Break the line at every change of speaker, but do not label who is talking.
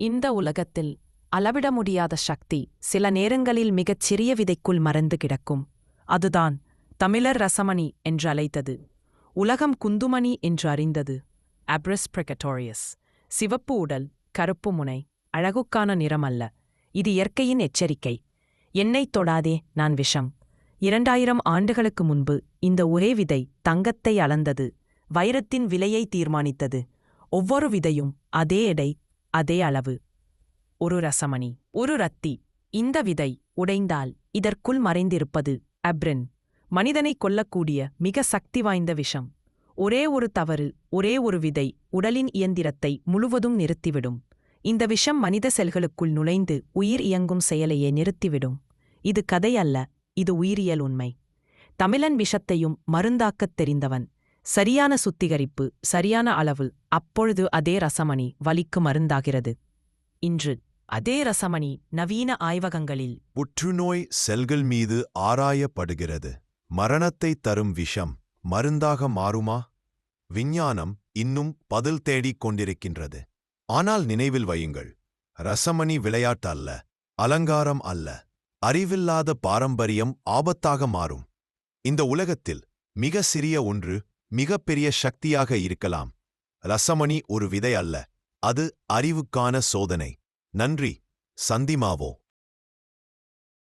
இந்த உலகத்தில் அளவிட முடியாத சக்தி சில நேரங்களில் மிகச் சிறிய விதைக்குள் மறந்து கிடக்கும். அதுதான் தமிழர் ரசமணி என்று அழைத்தது. உலகம் குந்துமணி என்று அறிந்தது. அப்ரஸ் பிரகட்டோரியஸ் சிவப்பு உடல் கருப்பு முனை அழகுக்கான நிறம் அல்ல இது இயற்கையின் எச்சரிக்கை. என்னைத் தொடாதே நான் விஷம். இரண்டாயிரம் ஆண்டுகளுக்கு முன்பு இந்த ஒரே விதை தங்கத்தை அளந்தது. வைரத்தின் விலையை தீர்மானித்தது. ஒவ்வொரு விதையும் அதே எடை அதே அளவு. ஒரு ரசமணி ஒரு ரத்தி இந்த விதை உடைந்தால் இதற்குள் மறைந்திருப்பது அப்ரின் மனிதனைக் கொல்லக்கூடிய மிக சக்தி வாய்ந்த விஷம். ஒரே ஒரு தவறு ஒரே ஒரு விதை உடலின் இயந்திரத்தை முழுவதும் நிறுத்திவிடும். இந்த விஷம் மனித செல்களுக்குள் நுழைந்து உயிர் இயங்கும் செயலையே நிறுத்திவிடும். இது கதை அல்ல இது உயிரியல் உண்மை. தமிழன் விஷத்தையும் மருந்தாக்கத் தெரிந்தவன். சரியான சுத்திகரிப்பு சரியான அளவு அப்பொழுது அதே ரசமணி வலிக்கு மருந்தாகிறது. இன்று அதே ரசமணி நவீன ஆய்வகங்களில்
புற்றுநோய் செல்கள் மீது ஆராயப்படுகிறது. மரணத்தை தரும் விஷம் மருந்தாக மாறுமா? விஞ்ஞானம் இன்னும் பதில் தேடிக் கொண்டிருக்கின்றது. ஆனால் நினைவில் வையுங்கள் ரசமணி விளையாட்டு அல்ல அலங்காரம் அல்ல அறிவில்லாத பாரம்பரியம் ஆபத்தாக மாறும். இந்த உலகத்தில் மிக சிறிய ஒன்று மிகப்பெரிய சக்தியாக இருக்கலாம். ரசமணி ஒரு விதை அல்ல. அது அறிவுக்கான சோதனை. நன்றி. சந்திமாவோ.